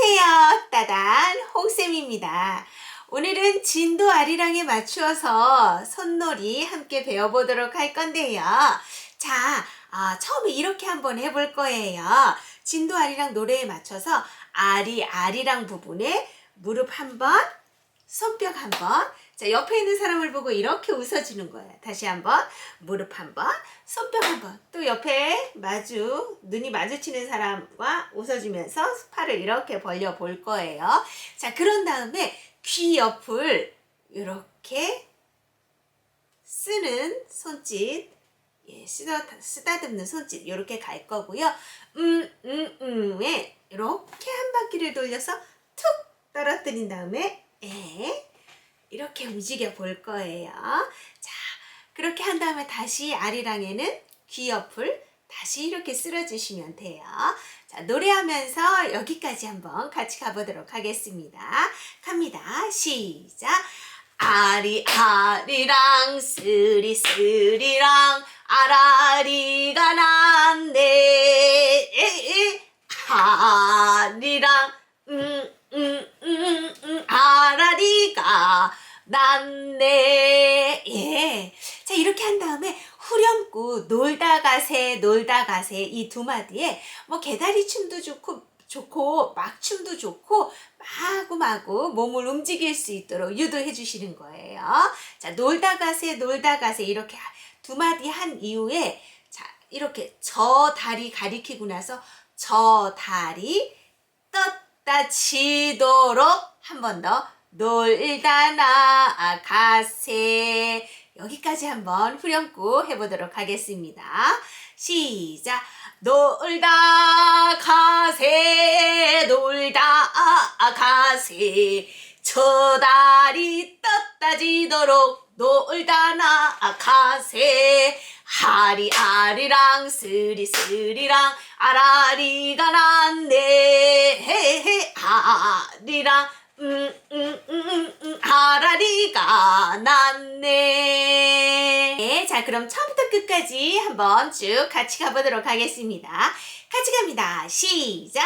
안녕하세요. 따단 홍쌤입니다. 오늘은 진도 아리랑에 맞추어서 손놀이 함께 배워보도록 할 건데요. 자, 아, 처음에 이렇게 한번 해볼 거예요. 진도 아리랑 노래에 맞춰서 아리, 아리랑 부분에 무릎 한 번, 손뼉 한 번. 자, 옆에 있는 사람을 보고 이렇게 웃어주는 거예요. 다시 한 번, 무릎 한 번, 손뼉 한 번. 또 옆에 마주, 눈이 마주치는 사람과 웃어주면서 팔을 이렇게 벌려 볼 거예요. 자, 그런 다음에 귀 옆을 이렇게 쓰는 손짓, 예, 쓰다, 쓰다듬는 손짓, 이렇게 갈 거고요. 음, 음, 음에 이렇게 한 바퀴를 돌려서 툭 떨어뜨린 다음에, 에, 이렇게 움직여 볼 거예요. 자, 그렇게 한 다음에 다시 아리랑에는 귀 옆을 다시 이렇게 쓸어주시면 돼요. 자, 노래하면서 여기까지 한번 같이 가보도록 하겠습니다. 갑니다. 시작. 아리, 아리랑, 쓰리, 쓰리랑, 아라리가 났네. 에, 에, 아리랑, 음, 음, 음, 음, 났네. 예. 자, 이렇게 한 다음에 후렴구 놀다 가세, 놀다 가세 이 두 마디에 뭐 개다리 춤도 좋고, 좋고, 막춤도 좋고, 마구마구 몸을 움직일 수 있도록 유도해 주시는 거예요. 자, 놀다 가세, 놀다 가세 이렇게 두 마디 한 이후에 자, 이렇게 저 다리 가리키고 나서 저 다리 떴다 치도록 한 번 더 놀다 나가세. 여기까지 한번 후렴구 해보도록 하겠습니다. 시작. 놀다 가세. 놀다 가세. 저 다리 떴다 지도록 놀다 나가세. 하리 아리랑 스리 스리랑 아라리가 났네. 헤헤 아리랑 음, 음, 아라리가 났네. 네, 자, 그럼 처음부터 끝까지 한번 쭉 같이 가보도록 하겠습니다. 같이 갑니다. 시작.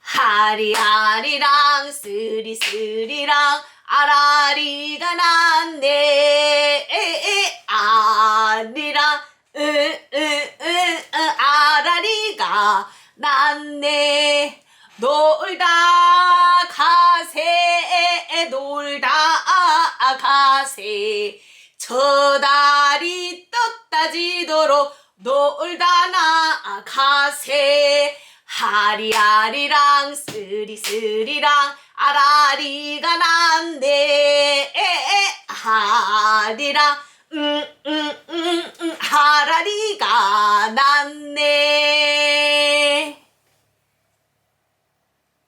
하리하리랑, 스리스리랑, 아라리가 났네. 에에, 아리랑, 으, 으, 으, 으, 아라리가 났네. 놀다 가세 저 다리 떴다 지도록 놀다 나가세 하리하리랑 스리스리랑 아라리가 에에 하리랑 음, 음, 음, 음, 하라리가 났네.